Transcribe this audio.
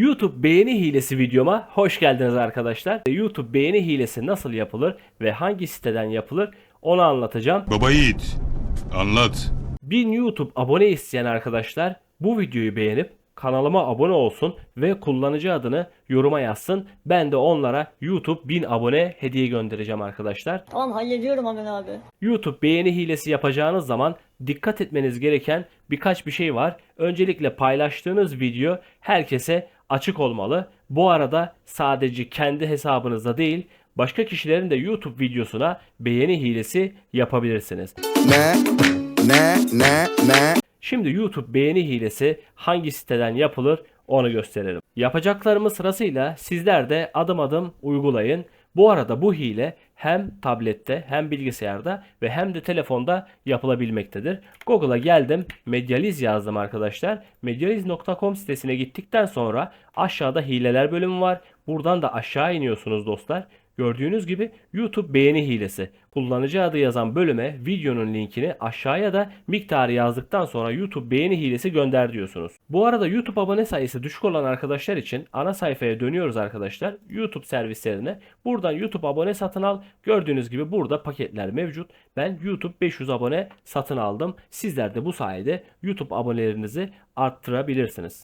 YouTube beğeni hilesi videoma hoş geldiniz arkadaşlar. YouTube beğeni hilesi nasıl yapılır ve hangi siteden yapılır onu anlatacağım. Baba Yiğit, anlat. 1000 YouTube abone isteyen arkadaşlar bu videoyu beğenip kanalıma abone olsun ve kullanıcı adını yoruma yazsın. Ben de onlara YouTube 1000 abone hediye göndereceğim arkadaşlar. Tamam hallediyorum hemen abi. YouTube beğeni hilesi yapacağınız zaman dikkat etmeniz gereken birkaç bir şey var. Öncelikle paylaştığınız video herkese açık olmalı. Bu arada sadece kendi hesabınızda değil, başka kişilerin de YouTube videosuna beğeni hilesi yapabilirsiniz. ne ne ne ne Şimdi YouTube beğeni hilesi hangi siteden yapılır onu gösterelim. Yapacaklarımız sırasıyla sizler de adım adım uygulayın. Bu arada bu hile hem tablette hem bilgisayarda ve hem de telefonda yapılabilmektedir. Google'a geldim. Medyaliz yazdım arkadaşlar. Medyaliz.com sitesine gittikten sonra aşağıda hileler bölümü var. Buradan da aşağı iniyorsunuz dostlar. Gördüğünüz gibi YouTube beğeni hilesi. Kullanıcı adı yazan bölüme videonun linkini aşağıya da miktarı yazdıktan sonra YouTube beğeni hilesi gönder diyorsunuz. Bu arada YouTube abone sayısı düşük olan arkadaşlar için ana sayfaya dönüyoruz arkadaşlar. YouTube servislerine. Buradan YouTube abone satın al. Gördüğünüz gibi burada paketler mevcut. Ben YouTube 500 abone satın aldım. Sizler de bu sayede YouTube abonelerinizi arttırabilirsiniz.